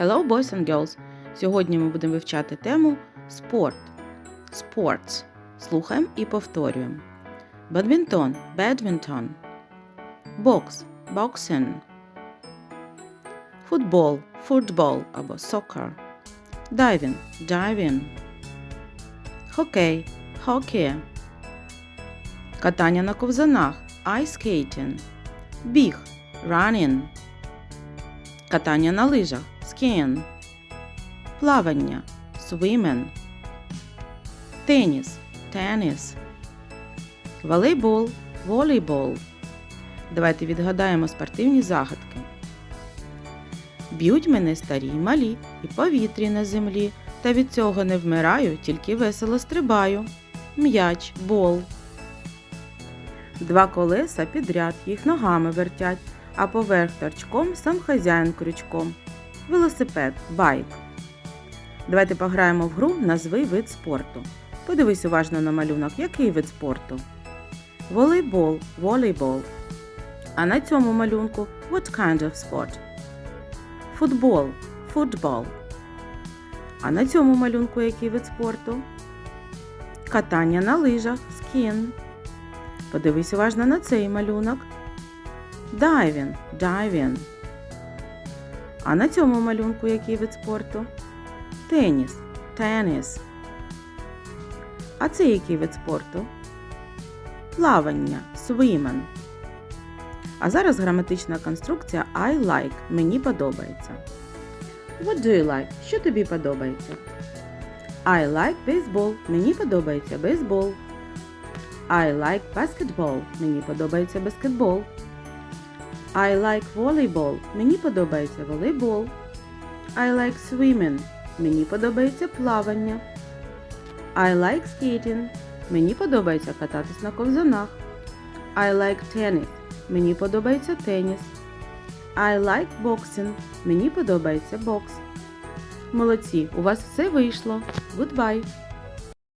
Hello, boys and girls! Сьогодні ми будемо вивчати тему спорт. Sports. Слухаємо і повторюємо. Бадмінтон badminton. Бокс boxing. Футбол football або soccer. Дайвінг diving. Хокей hockey. Катання на ковзанах ice. Біг running. Катання на лижах skiing. Плавання swimming. Теніс tennis. Волейбол волейбол. Давайте відгадаємо спортивні загадки. Б'ють мене старі й малі, і повітрі на землі, та від цього не вмираю, тільки весело стрибаю. М'яч, бол. Два колеса підряд їх ногами вертять, а поверх торчком сам хазяїн крючком. Велосипед, байк. Давайте пограємо в гру Назви вид спорту. Подивись уважно на малюнок, який вид спорту. Волейбол, волейбол. А на цьому малюнку what kind of sport? Футбол, футбол. А на цьому малюнку який вид спорту? Катання на лижах, скін. Подивись уважно на цей малюнок. Дайвінг, дайвінг. А на цьому малюнку який вид спорту? Теніс, теніс. А це який вид спорту? Плавання, swimming. А зараз граматична конструкція I like. Мені подобається. What do you like? Що тобі подобається? I like baseball. Мені подобається бейсбол. I like basketball. Мені подобається баскетбол. I like volleyball. Мені подобається волейбол. I like swimming. Мені подобається плавання. I like skating. Мені подобається кататись на ковзанах. I like tennis. Мені подобається теніс. I like boxing. Мені подобається бокс. Молодці, у вас все вийшло. Goodbye!